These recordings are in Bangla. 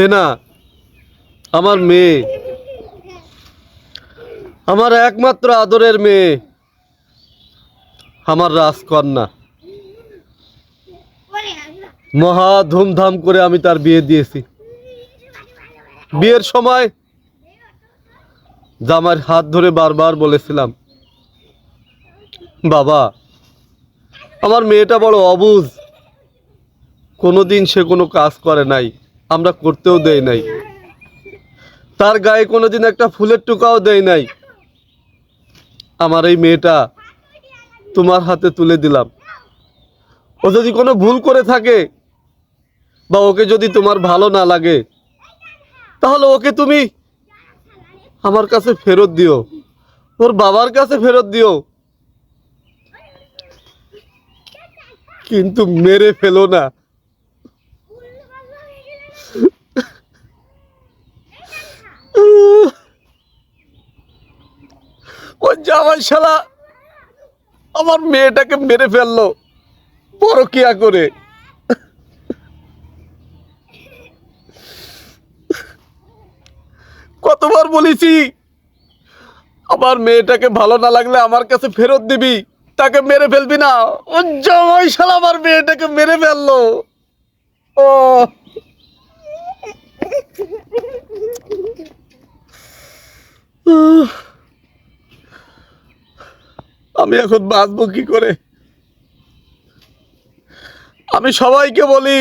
হেনা আমার মেয়ে। আমার একমাত্র আদরের মেয়ে। আমার রাজকন্যা। মহা ধুমধাম করে আমি তার বিয়ে দিয়েছি। বিয়ের সময় জামার হাত ধরে বারবার বলেছিলাম, বাবা, আমার মেয়েটা বড় অবুঝ কোনোদিন সে কোনো কাজ করে নাই। আমরা করতেও দেই নাই। তার গায়ে কোনোদিন একটা ফুলের টুকাও দেয় নাই। আমার এই মেয়েটা তোমার হাতে তুলে দিলাম। ও যদি কোনো ভুল করে থাকে বা ওকে যদি তোমার ভালো না লাগে, তাহলে ওকে তুমি আমার কাছে ফেরত দিও। ওর বাবার কাছে ফেরত দিও। কিন্তু মেরে ফেলো না। ওই জামাই শালা আমার মেয়েটাকে মেরে ফেলল। বড় কিয়া করে? কতবার বলেছি, আমার মেয়েটাকে ভালো না লাগলে আমার কাছে ফেরত দিবি, তাকে মেরে ফেলবি না। ও জামাই শালা আমার মেয়েটাকে মেরে ফেলল। ও। আমি এখন বাঁচবো কি করে? আমি সবাইকে বলি,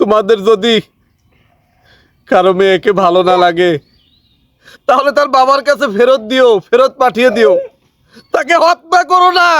তোমাদের যদি কারও মেয়েকে ভালো না লাগে, তাহলে তার বাবার কাছে ফেরত দিও, ফেরত পাঠিয়ে দিও। তাকে হত্যা করো না!